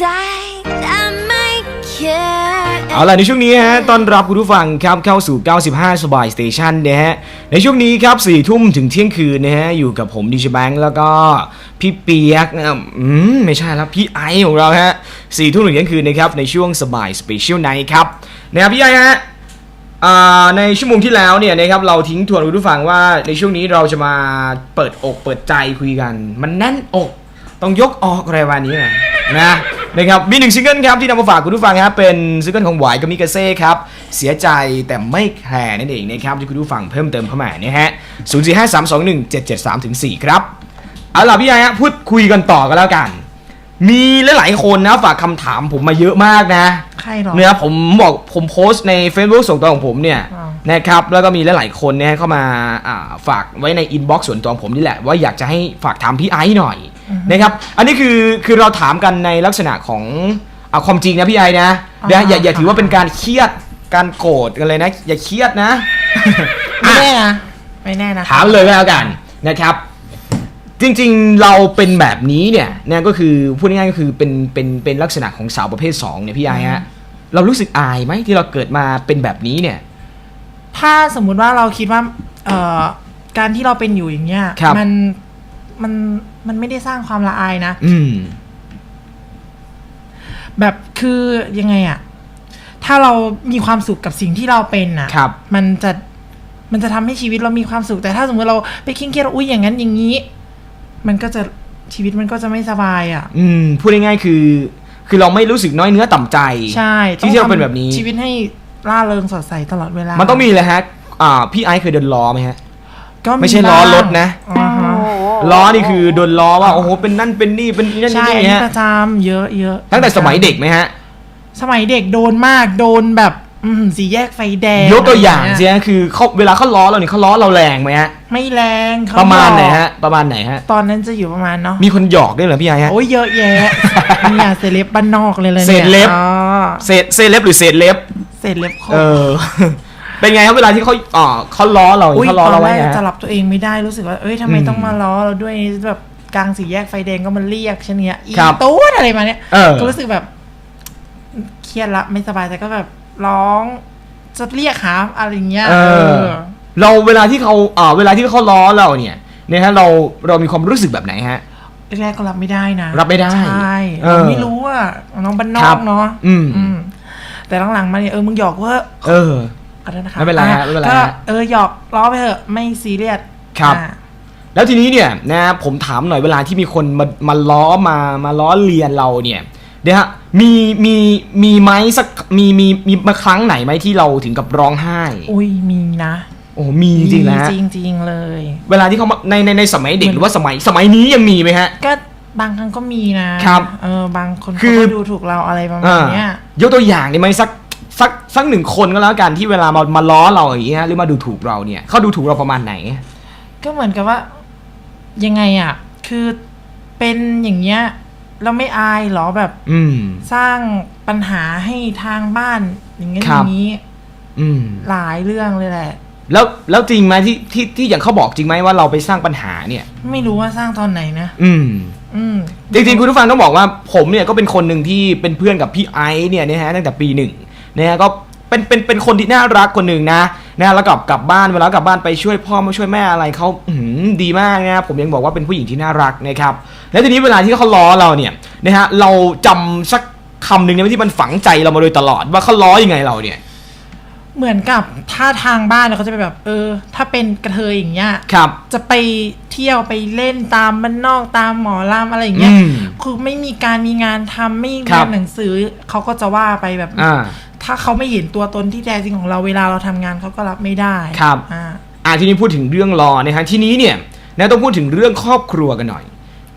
ใจแต่ไม่แค่เอาล่ะในช่วงนี้ฮะต้อนรับคุณผู้ฟังครับเข้าสู่ 95 สบายสเตชันนะฮะ ในช่วงนี้ครับ4ทุ่มถึงเที่ยงคืนนะฮะ อยู่กับผมดิชแบงค์แล้วก็พี่เปียกนะครับอืมไม่ใช่แล้วพี่ไอซ์ของเราฮะสี่ทุ่มถึงเที่ยงคืนนะครับ ในช่วงสบายสเปเชียลไนท์ครับนะครับพี่ไอซ์ฮะ อ่าในชั่วโมงที่แล้วเนี่ยนะครับเราทิ้งทวนคุณผู้ฟังว่าในช่วงนี้เราจะมาเปิดอกเปิดใจคุยกัน มันแน่นอกต้องยกออกอะไรวันนี้น่อยนะ นะครับมีหนึ่งซิงเกิลครับที่นำมาฝากคุณผู้ฟังครับเป็นซิงเกิลของหวายกับมิกาเซ่ครับเสียใจแต่ไม่แคร์นั่นเองนะครับที่คุณผู้ฟังเพิ่มเติมเข้ามาเนี่ยฮะ0 4 5 3 2 1 7 7 3ถึง4ครับเอาล่ะพี่ยายฮะพูดคุยกันต่อกันแล้วกัน มีหลายๆคนนะฝากคำถามผมมาเยอะมากนะใครหรอ เนี่ยผมบอกผมโพสต์ใน Facebook ส่วนตัวของผมเนี่ยอ่านะครับแล้วก็มีหลายๆคนเนี่ยเข้ามาอ่าฝากไว้ในอินบ็อกซ์ส่วนตัวของผมนี่แหละ ว่าอยากจะให้ฝากถามพี่ไอซ์หน่อย นะครับอันนี้คือคือเราถามกันในลักษณะของเอาความจริงนะพี่ไอซ์นะนะอย่าอย่าถือว่าเป็นการเครียดการโกรธกันเลยนะ อย่าเครียดนะไม่แน่นะไม่แน่นะถามเลยก็แล้วกันนะครับ จริงๆเราเป็นแบบนี้เนี่ยนะก็คือพูดง่ายๆก็คือเป็นเป็นเป็นลักษณะของสาวประเภทสองเนี่ยพี่ไอซ์ฮะเรารู้สึกอายไหมที่เราเกิดมาเป็นแบบนี้เนี่ย ถ้าสมมุติว่าเราคิดว่า เอ่อการที่เราเป็นอยู่อย่างเงี้ยครับมันมัน มันไม่ได้สร้างความละอายนะ อืม แบบคือยังไงอะถ้าเรามีความสุขกับสิ่งที่เราเป็นอะครับ มันจะมันจะทำให้ชีวิตเรามีความสุข แต่ถ้าสมมติเราไปเคร่งเครียดว่าอุ้ยอย่างนั้นอย่างนี้ มันก็จะชีวิตมันก็จะไม่สบายอะอืม พูดง่ายๆคือ คือเราไม่รู้สึกน้อยเนื้อต่ำใจ ใช่ที่เราเป็นแบบนี้ทำชีวิตให้ร่าเริงสดใสตลอดเวลา มันต้องมีเลยฮะ อ่า พี่ไอซ์เคยโดนล้อไหมฮะ ก็ไม่ใช่ล้อรถนะ อ่าฮะ ล้อนี่คือโดนล้อว่าโอ้โหเป็นนั่นเป็นนี่เป็นนั่นใช่นี่อันนี้ฮะประจำเยอะเยอะตั้งแต่สมัยเด็กไหมฮะ สมัยเด็กโดนมากโดนแบบอืมสีแยกไฟแดงยกตัวอย่างะไรสิเฮะคือเขาเวลาเขาล้อเราเนี่ยเขาล้อเราแรงไหมฮะไม่แรงเขประมาณไหนหยอกฮะ ประมาณไหนฮะ ตอนนั้นจะอยู่ประมาณเนาะมีคนหยอกด้วยเหรอพี่ไอซ์ฮะโอ้ยเยอะแยะเนี่ยเซเลบบ้านนอกเลยเลยนี่ยเศษเล็บอ๋อเศษเศษเล็บหรือเศษเล็บเศษเล็บคเออ เป็นไงครับเวลาที่เขาอ่าเขาล้อเราอุ้ยเขาตล้ออนเราแรไว้กไงฮะจะรับตัวเองไม่ได้รู้สึกว่า เอ้ยทำไมอืมต้องมาล้อเราด้วยแบบกลางสี่แยกไฟแดงก็มันเรียกฉันเนี่ยอีครับตูดอะไรมาเนี่ยเออ ก็รู้สึกแบบเครียดละไม่สบายแต่ก็แบบร้องจะเรียกหาอะไรอย่างเงี้ยเออ เราเวลาที่เขาอ่าเวลาที่เขาล้อเราเนี่ยเนี่ยฮะเราเรามีความรู้สึกแบบไหนฮะ แรกๆก็รับไม่ได้นะรับไม่ได้ใช่เออเราไม่รู้อะน้องบ้านนคอรักบเนาะอืมอืม แต่หลังๆมาเนี่ยเออมึงหยอกเว่าเออ ก็ได้นะคะไม่เป็นไรฮะอ่ไม่เป็นไรก็ฮะเออหยอกล้อไปเถอะไม่ซีเรียสครับ อ่า แล้วทีนี้เนี่ยนะผมถามหน่อยเวลาที่มีคนมามาล้อมามาล้อเลียนเราเนี่ยเดี๋ยวฮะมีมีมีไหมสักมีมีมีมาครั้งไหนไหมที่เราถึงกับร้องไห้ อุ้ยมีนะโอ้มีจริงๆนะฮะจริงๆเลย เวลาที่เขามาในในในสมัยเด็กเหมือนหรือว่าสมัยสมัยนี้ยังมีไหมฮะ ก็บางครั้งก็มีนะครับเออบางคนคืเขาอ ก็ดูถูกเราอะไรประมาณอ่าเนี้ย ยกตัวอย่างได้ไหมสัก สักสักหนึ่งคนก็แล้วกันที่เวลามามาล้อเราอย่างเงี้ยหรือมาดูถูกเราเนี่ยเขาดูถูกเราประมาณไหน ก็เหมือนกับว่า ยังไงอะ คือเป็นอย่างเงี้ยเราไม่อายเหรอแบบ อืม สร้างปัญหาให้ทางบ้าน อย่างเงี้ยคอรับ ย่างนี้ อืม หลายเรื่องเลยแหละ แล้วแล้วจริงไหมที่ที่ที่อย่างเขาบอกจริงไหมว่าเราไปสร้างปัญหาเนี่ย ไม่รู้ว่าสร้างตอนไหนนะอืม อืม จริงๆคุณผู้ฟังต้องบอกว่าผมเนี่ยก็เป็นคนหนึ่งที่เป็นเพื่อนกับพี่ไอซ์เนี่ยนะฮะตั้งแต่ปีหนึ่ง นะฮะก็เป็นเป็นเป็นคนที่น่ารักคนหนึ่งนะนะฮะแล้วกลับกลับบ้านเวลากลับบ้านไปช่วยพ่อมาช่วยแม่อะไรเขาอื้อหือดีมากนะผมยังบอกว่าเป็นผู้หญิงที่น่ารักนะครับแล้วทีนี้เวลาที่เขาล้อเราเนี่ยนะฮะเราจำสักคำหนึ่งเนี่ยที่มันฝังใจเรามาโดยตลอดว่าเขาล้อยังไงเราเนี่ย เหมือนกับถ้าทางบ้านเขาจะไปแบบเออ ถ้าเป็นกระเทยอย่างเงี้ยครับ จะไปเที่ยวไปเล่นตามบ้านนอกตามหมอลำอะไรอย่างเงี้ยอืมคือไม่มีการมีงานทำไม่มีครับเรียนหนังสือเขาก็จะว่าไปแบบอ่า ถ้าเขาไม่เห็นตัวตนที่แท้จริงของเราเวลาเราทำงานเขาก็รับไม่ได้ครับอ่าอ่าทีนี้พูดถึงเรื่องรอนะฮะทีนี้เนี่ยนะต้องพูดถึงเรื่องครอบครัวกันหน่อย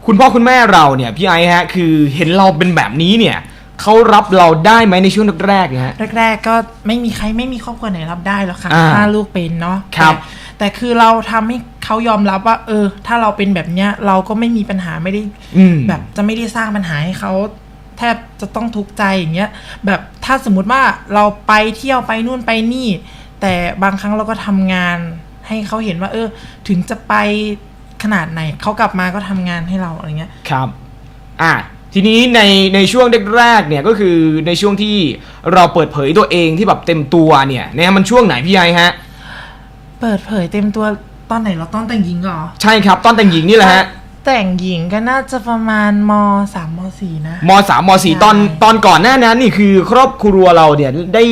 คุณพ่อคุณแม่เราเนี่ยพี่ไอซ์ฮะคือเห็นเราเป็นแบบนี้เนี่ยเขารับเราได้ไหมในช่วงแรกๆเนี่ยฮะแรกๆก็ไม่มีใครไม่มีครอบครัวไหนรับได้หรอกค่ะอ่าถ้าลูกเป็นเนาะครับแต่แต่คือเราทำให้เขายอมรับว่า เออ ถ้าเราเป็นแบบเนี้ย เราก็ไม่มีปัญหาไม่ได้อืมแบบจะไม่ได้สร้างปัญหาให้เขา แทบจะต้องทุกข์ใจอย่างเงี้ยแบบถ้าสมมุติว่าเราไปเที่ยวไปนู่นไปนี่ แต่บางครั้งเราก็ทำงาน ให้เขาเห็นว่า เออ ถึงจะไปขนาดไหนเขากลับมาก็ทำงานให้เราอะไรเงี้ยครับ อ่าทีนี้ในในช่วงแรกๆเนี่ยก็คือในช่วงที่เราเปิดเผยตัวเองที่แบบเต็มตัวเนี่ยนะฮะมันช่วงไหนพี่ไอฮะ เปิดเผยเต็มตัวตอนไหนเราต้องแต่งหญิงเหรอ ใช่ครับตอนแต่งหญิงนี่แหละฮะ แต่งหญิงก็น่าจะประมาณมสามมสี่นะ มสามมสี่ใช่ตอนตอนก่อนหน้านั้นนี่คือครอบครัวเราเนี่ยได้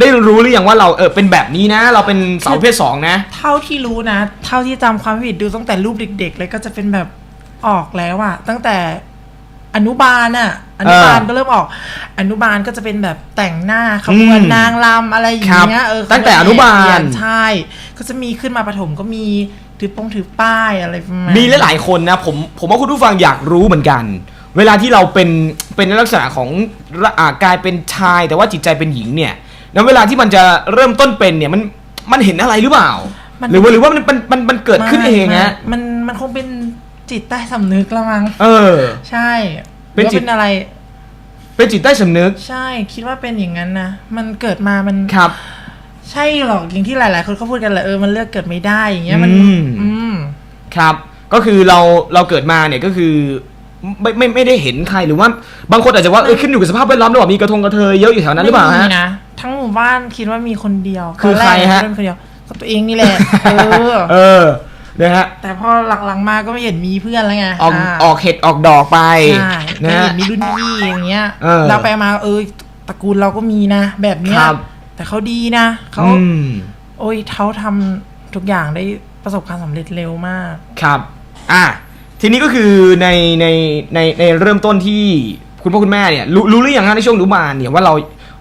ได้รู้หรือยังว่าเราเออเป็นแบบนี้นะ เราเป็นสาวประเพศสองนะ เท่าที่รู้นะ เท่าที่จำความผิดดูตั้งแต่รูปเด็กๆเลยก็จะเป็นแบบออกแล้วอะตั้งแต่อนุบาลอะอนุบาลเออก็เริ่มออก อนุบาลก็จะเป็นแบบแต่งหน้าขบวนอืมนางรำอะไรอย่างเงี้ยครับเออตั้งแต่อนุบาลเรียใช่ก็จะมีขึ้นมาประถมก็มี ถือปงถือป้ายอะไรประมาณมีหลายๆคนนะผมผมว่าคุณผู้ฟังอยากรู้เหมือนกัน เวลาที่เราเป็นเป็นในลักษณะของระอ่ากลายเป็นชาย แต่ว่าจิตใจเป็นหญิงเนี่ยแล้วเวลาที่มันจะเริ่มต้นเป็นเนี่ยมันมันเห็นอะไรหรือเปล่ามันหรือว่าหรือว่ามันมันมันมันเกิดขึ้นเองไม่ฮะมันมันคงเป็นจิตใต้สำนึกละมั้งเออ ใช่เป็นหรือว่าจิตเป็นอะไร เป็นจิตใต้สำนึก ใช่ คิดว่าเป็นอย่างนั้นนะมันเกิดมามันครับ ใช่หรอกอย่างที่หลาย ๆ คนเขาพูดกันแหละเออมันเลือกเกิดไม่ได้อย่างเงี้ยมันอืม อืม ครับ ก็คือเราเราเกิดมาเนี่ยก็คือไม่ไม่ไม่ได้เห็นใครหรือว่าบางคนอาจจะว่าเออขึ้นอยู่กับสภาพแวดล้อมหรือเปล่ามีกระทงกระเทยเยอะอยู่แถวนั้นหรือเปล่าไม่ฮะ มีนะทั้งหมู่บ้านคิดว่ามีคนเดียวคือตนแรกใครฮะดว่ามีคนเดียวก็ตัวเองนี่แหละเออเออนะฮะ แต่พอหลังๆมาก็ไม่เห็นมีเพื่อนแล้วไงออกาออกเห็ดออกดอกไปใช่นะก็ฮะ เห็นมีรุ่นพี่อย่างเงี้ยเออเราไปมาเออตระกูลเราก็มีนะ แบบเนี้ยครับ แต่เขาดีนะเขาอืมโอ้ยเขาทำทุกอย่างได้ประสบความสำเร็จเร็วมาก ครับ อะทีนี้ก็คือในในในในเริ่มต้นที่คุณพ่อคุณแม่เนี่ยรู้รู้หรือยังฮะในช่วงอนุบาลเนี่ยว่าเรา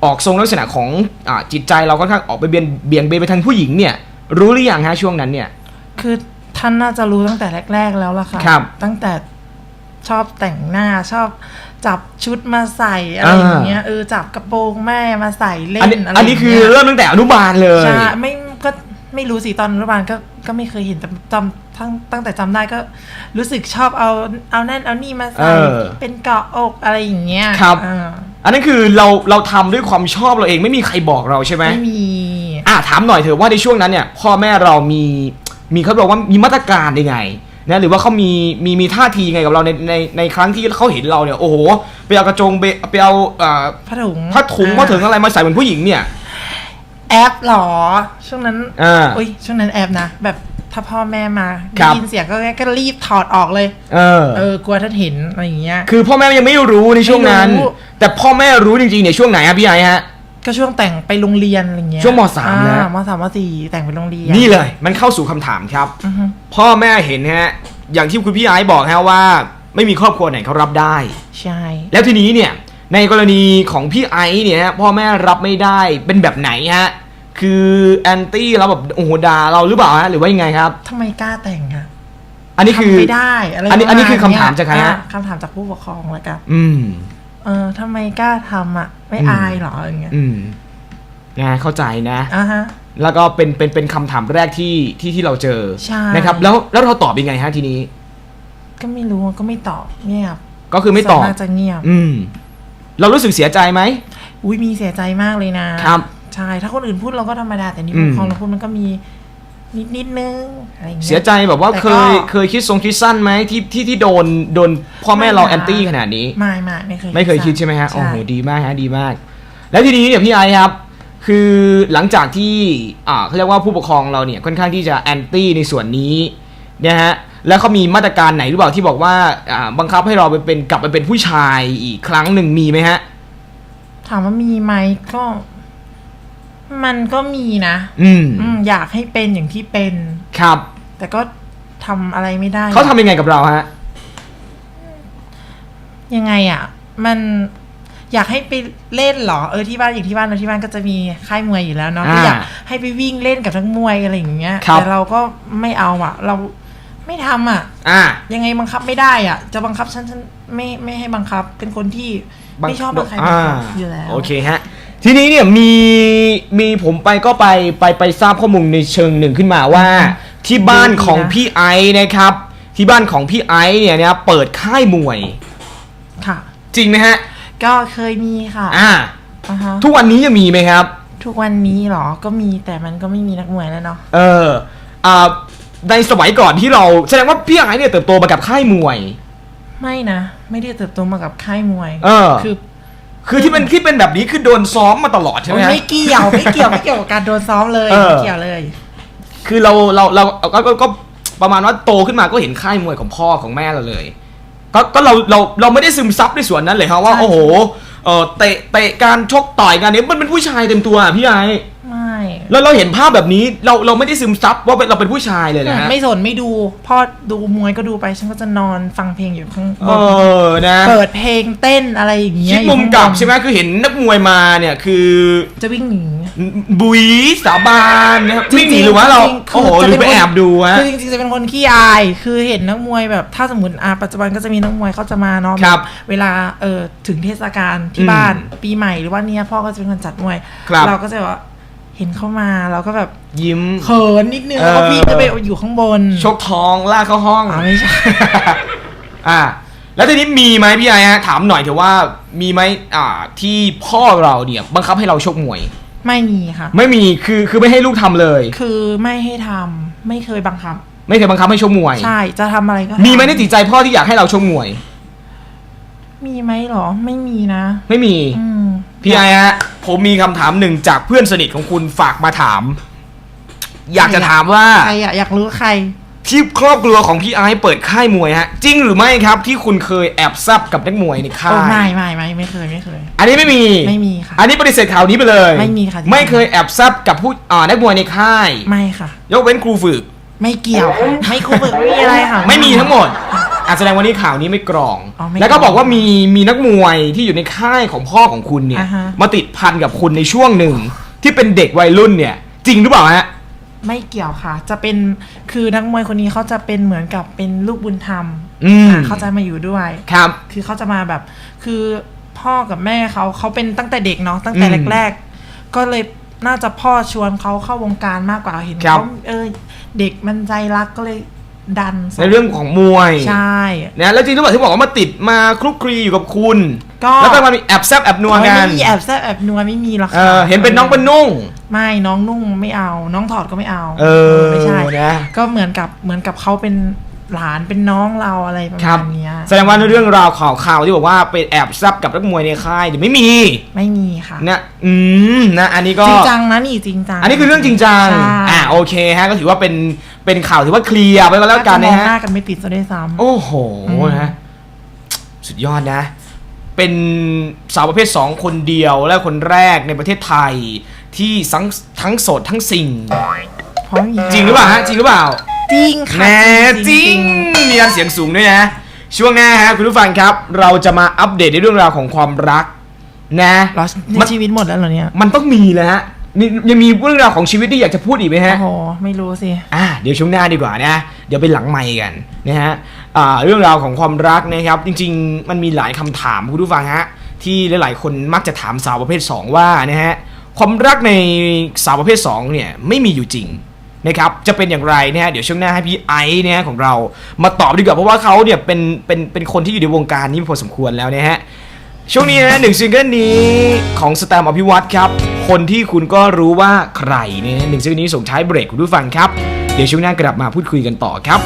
ออกทรงลักษณะของอ่าจิตใจเราค่อนข้างออกไปเบียนเบี่ยงเบนไปทางผู้หญิงเนี่ย รู้หรือยังฮะช่วงนั้นเนี่ย คือท่านน่าจะรู้ตั้งแต่แรก ๆ แล้วล่ะค่ะครับตั้งแต่ชอบแต่งหน้าชอบ จับชุดมาใส่อะไรอย่างเงี้ยเออจับกระโปรงแม่มาใส่เล่อันนนี้อะไรอันนี้คืออย่างเงี้ยเริ่มตั้งแต่อนุบาลเลยใช่ไม่ก็ไม่รู้สิตอนอนุบาลก็ก็ไม่เคยเห็นแต่จำทั้งตั้งแต่จำได้ก็รู้สึกชอบเอาเอานั่นเอานี่มาใส่เออเป็นเกาะอกอะไรอย่างเงี้ยครับเอออันนั้นคือเราเราทำด้วยความชอบเราเองไม่มีใครบอกเราใช่ไหมไม่มีอะถามหน่อยเถอะว่าในช่วงนั้นเนี่ย พ่อแม่เรามีมีเขาบอกว่ามีมาตรการยังไง นะหรือว่าเขามีมีมีท่าทียังไงกับเราในในในครั้งที่เขาเห็นเราเนี่ยโอ้โหไปเอากระจงไปไปเอาเอ่อผ้าถุงผ้าถุงอ่ผ้าถุงอะไรมาใส่เหมือนผู้หญิงเนี่ย แอปเหรอ ช่วงนั้นอ่าอุ้ยช่วงนั้นแอบนะแบบถ้าพ่อแม่มาครัได้บยินเสียงก็ก็รีบถอดออกเลย เออ เออกลัวท่านเห็นอะไรอย่างเงี้ย คือพ่อแม่ยังไม่รู้ในช่วงนั้นไม่รู้แต่พ่อแม่รู้จริงๆเนี่ยช่วงไหนฮะพี่ไอ้ฮะ ก็ช่วงแต่งไปโรงเรียนอะไรเงี้ยช่วงมสามอ่นะมสามมสี่แต่งไปโรงเรียน นี่เลย มันเข้าสู่คำถามครับ อือฮึ พ่อแม่เห็นฮะ อย่างที่คุณพี่ไอ้บอกฮะว่า ไม่มีครอบครัวไหนเขารับได้ ใช่ แล้วทีนี้เนี่ยในกรณีของพี่ไอซ์เนี่ยฮะพ่อแม่รับไม่ได้เป็นแบบไหนฮะคือแอนตี้เราแบบโอ้โหด่าเราหรือเปล่าฮะหรือว่ายังไงครับ ทำไมกล้าแต่งอะอันนี้คือ ทำไม่ได้อะไรอันนี้อันนี้ประคือคำถามเนี้ยจากใครฮะ อ่คำถามจากผู้ปกครองแล้วกัน อืม เออทำไมกล้าทำอะไม่อืมอายเหรออย่างเงี้ยอืมนะเข้าใจนะอะฮะ แล้วก็เป็นเป็นเป็นคำถามแรกที่ที่ที่เราเจอใช่ นะครับ แล้วแล้วเราตอบยังไงฮะทีนี้ ก็ไม่รู้ก็ไม่ตอบเงียบก็คือไม่ตอบ ส่วนากจะเงียบ อืม เรารู้สึกเสียใจไหม อุ้ยมีเสียใจมากเลยนะครับใช่ถ้าคนอื่นพูดเราก็ธรรมดาแต่นี่อืผู้มปกครองเราพูดมันก็มี นิดนิดนึงอะไรอย่างเงี้ย เสียใจแบบว่าแต่เคก็ยเคยคิดทรงคิดสั้นไหมที่ที่ที่โดนโดนพ่อแม่เราไม่แอนะนตี้ขนาดนี้ ไม่ไม่ไม่เคยไม่เคยคิดใช่ไหมฮะใช่โอ้โห ดีมากฮะ ดีมาก แล้วทีนี้เนี่ยพี่ไอซ์ครับ คือหลังจากที่ อ่าเขาเรียกว่าผู้ปกครองเราเนี่ยค่อนข้างที่จะแอนตี้ในส่วนนี้นะฮะ แล้วเขามีมาตรการไหนหรือเปล่าที่บอกว่า อ่า บังคับให้เราไปเป็นกลับไปเป็นผู้ชายอีกครั้งหนึ่งมีไหมฮะ ถามว่ามีไหมก็ มันก็มีนะ อืมอืมอยากให้เป็นอย่างที่เป็น ครับ แต่ก็ทำอะไรไม่ได้เขาทำยังไงกับเราฮะ ยังไงอะ มันอยากให้ไปเล่นเหรอเออที่บ้านอย่างที่บ้านเราที่บ้านก็จะมีค่ายมวยอยู่แล้วเนาะอ่าก็อยากให้ไปวิ่งเล่นกับทั้งมวยอะไรอย่างเงี้ยครับ แต่เราก็ไม่เอาอะ เราไม่ทำอะ อ่า ยังไงบังคับไม่ได้อะ จะบังคับฉันฉันไม่ไม่ให้บังคับ เป็นคนที่ไม่ชอบบังคับอ่าอยู่แล้ว โอเคฮะ ทีนี้เนี่ยมีมีผมไปก็ไปไปไปทราบข้อมูลในเชิงหนึ่งขึ้นมาว่า ที่บ้านของพี่ไอซ์นะครับ ที่บ้านของพี่ไอซ์เนี่ยนะเปิดค่ายมวย ค่ะ จริงไหมฮะ ก็เคยมีค่ะอ่าอ่าฮะทุกวันนี้ยังมีไหมครับ ทุกวันนี้เหรอก็มีแต่มันก็ไม่มีนักมวยแล้วเนาะ เอออ่าในสมัยก่อนที่เราแสดงว่าพี่ไอซ์เนี่ยเติบโตมากับค่ายมวย ไม่นะ ไม่ได้เติบโตมากับค่ายมวย เออ คือ คือที่มันที่เป็นแบบนี้คือโดนซ้อมมาตลอดใช่ไหมฮะ ไม่เกี่ยวไม่เกี่ยวไม่เกี่ยวกับการโดนซ้อมเลยเออ ไม่เกี่ยวเลย คือเราเราเราก็ก็ก็ประมาณว่าโตขึ้นมาก็เห็นค่ายมวยของพ่อของแม่เราเลย ก็ก็เราเราเราไม่ได้ซึมซับในส่วนนั้นเลยครับว่าใช่ โอ้โหเออเตะเตะการชกต่อยกันเนี้มันเป็นผู้ชายเต็มตัวอะพี่ไอไม่ แล้วเราเห็นภาพแบบนี้เราเราไม่ได้ซึมซับว่าเป็นเราเป็นผู้ชายเลยนะฮะ ไม่สนไม่ดูพ่อดูมวยก็ดูไปฉันก็จะนอนฟังเพลงอยู่ข้างบเอนอนะ เปิดเพลงเต้นอะไรอย่างเงี้คิยดมุมกลับอยู่ข้างนใช่ไหมคือเห็นนักมวยมาเนี่ยคือจะวิ่งหนี บุยสาบานนะครับวิ่งหนีจๆหรือว่าเราจงๆโอ้โหหจะรือเป็นไปคนแอบดูฮะ คือจริงๆจะเป็นคนขี้อาย คือเห็นนักมวยแบบถ้าสมมติอะปัจจุบันก็จะมีนักมวยเขาจะมาเนาะครับเวลาเออถึงเทศกาลอืที่มบ้านปีใหม่หรือว่าเนี่ยพ่อก็จะเป็นคนจัดมวย ครับเราก็จะแบบว่า เห็นเข้ามาเราก็แบบยิ้ม เขินนิดนึงเออ แล้วก็พี่ก็ไปอยู่ข้างบนชกทองลากเข้าห้องอ๋อไม่ใช่ อ่า แล้วทีนี้มีไหมพี่ไอฮะถามหน่อยเถอะว่ามีไหมอ่า ที่พ่อเราเนี่ยบังคับให้เราชกมวย ไม่มีค่ะ ไม่มีคือคือไม่ให้ลูกทำเลย คือไม่ให้ทำไม่เคยบังคับ ไม่เคยบังคับให้ชกมวย ใช่จะทำอะไรก็ทำมีไหมในจิตใจพ่อที่อยากให้เราชกมวย มีไหมหรอ ไม่มีนะ ไม่มี อืมพี่ไอฮะ ผมมีคำถามหนึ่งจากเพื่อนสนิทของคุณฝากมาถาม อยากจะถามว่า ใครอะอยากรู้ใคร ที่ครอบครัวของพี่ไอซ์เปิดค่ายมวยฮะ จริงหรือไม่ครับ ที่คุณเคยแอบซับกับนักมวยในค่าโอ้ไม่ย ไม่ไม่ไม่เคยไม่เคย อันนี้ไม่มี ไม่มีค่ะอันนี้ปฏิเสธข่าวนี้ไปเลยไม่มีค่ะไม่เคยแอบซับกับผู้อ่านักมวยในค่าย ไม่ค่ะ ยกเว้นครูฝึก ไม่เกี่ยวค่ะไม่คู่ฝึกไม่มีอะไรค่ะไม่มีทั้งหมด อาแสดงวันนี้ข่าวนี้ไม่กรอง อ๋อไม่แล้วก็กรองบอกว่ามีมีนักมวยที่อยู่ในค่ายของพ่อของคุณเนี่ย อ่าฮะ มาติดพันกับคุณในช่วงหนึ่ง ที่เป็นเด็กวัยรุ่นเนี่ย จริงหรือเปล่าฮะ ไม่เกี่ยวค่ะ จะเป็นคือนักมวยคนนี้เขาจะเป็นเหมือนกับเป็นลูกบุญธรรมอืมอะเขาจะมาอยู่ด้วย ครับ คือเขาจะมาแบบ คือพ่อกับแม่เขาเขาเป็นตั้งแต่เด็กเนาะตั้งแต่อืมแรก ๆ ก็เลยน่าจะพ่อชวนเขาเข้าวงการมากกว่าเห็นครับ เขาเออเด็กมันใจรักก็เลย ดันในเรื่องของมวยใช่นะแล้วจริงหรือเปล่าที่บอกว่ามาติดมาคลุกคลีอยู่กับคุณก็แล้วก็มามีแอบแซบแอบนัวกันไม่มีแอบแซบแอบนัวไม่มีหรอกเอค่ะอเห็นเป็นน้องเป็นนุ่ง ไม่น้องนุ่งไม่เอา น้องถอดก็ไม่เอา เออไม่ใช่นะก็เหมือนกับเหมือนกับเขาเป็นหลานเป็นน้องเราอะไรประครัมาบณเนี้ยแสดงว่าเรื่องราวข่าวข่าวที่บอกว่าไปแอบแซบกับนักมวยในค่ายเดี๋ยวไม่มี ไม่มีค่ะนะอืมนะ อันนี้ก็จริงจังนะนี่จริงจังอันนี้คือเรื่องจริงจังใช่อ่าโอเคฮะก็ถือว่าเป็น เป็นข่าวถือว่าเคลียร์ไปก็แล้วกันนะมองฮะ หน้ากันไม่ติดซะด้วยซ้ำ โอ้โหอืมนะ สุดยอดนะ เป็นสาวประเภท 2 คนเดียวและคนแรกในประเทศไทย ที่ทั้งทั้งโสดทั้งสิ่ง เพราะมีจริงหรือเปล่าฮะจริงหรือเปล่าจริงค่ะแน่จริง มีการเสียงสูงด้วยนะ ช่วงหน้าฮะคุณผู้ฟังครับ เราจะมาอัปเดตในเรื่องราวของความรัก นะเราในมันชีวิตหมดแล้วเหรอเนี่ย มันต้องมีแล้วฮะ นี่ยังมีเรื่องราวของชีวิตที่อยากจะพูดอีกไหมฮะ โอ้โห ไม่รู้สิ อ่าเดี๋ยวช่วงหน้าดีกว่านะเดี๋ยวไปหลังไมค์กันนะฮะอ่าเรื่องราวของความรักนะครับ จริง ๆ มันมีหลายคำถามคุณผู้ฟังฮะที่หลายๆ คนมักจะถามสาวประเภท 2 ว่านะฮะความรักในสาวประเภท2เนี่ยไม่มีอยู่จริงนะครับจะเป็นอย่างไรนะฮะเดี๋ยวช่วงหน้าให้พี่ไอซ์เนี่ยของเรามาตอบดีกว่าเพราะว่าเขาเนี่ยเป็นเป็นเป็นคนที่อยู่ในวงการนี้พอสมควรแล้วนะฮะ ช่วงนี้นะหนึ่งซิงเกิลนี้ของสแตมอภิวัตครับ คนที่คุณก็รู้ว่าใครเนี่ยหนึ่งซิงเกิลนี้ส่งท้ายเบรกคุณผู้ฟังครับ เดี๋ยวช่วงหน้ากลับมาพูดคุยกันต่อครับ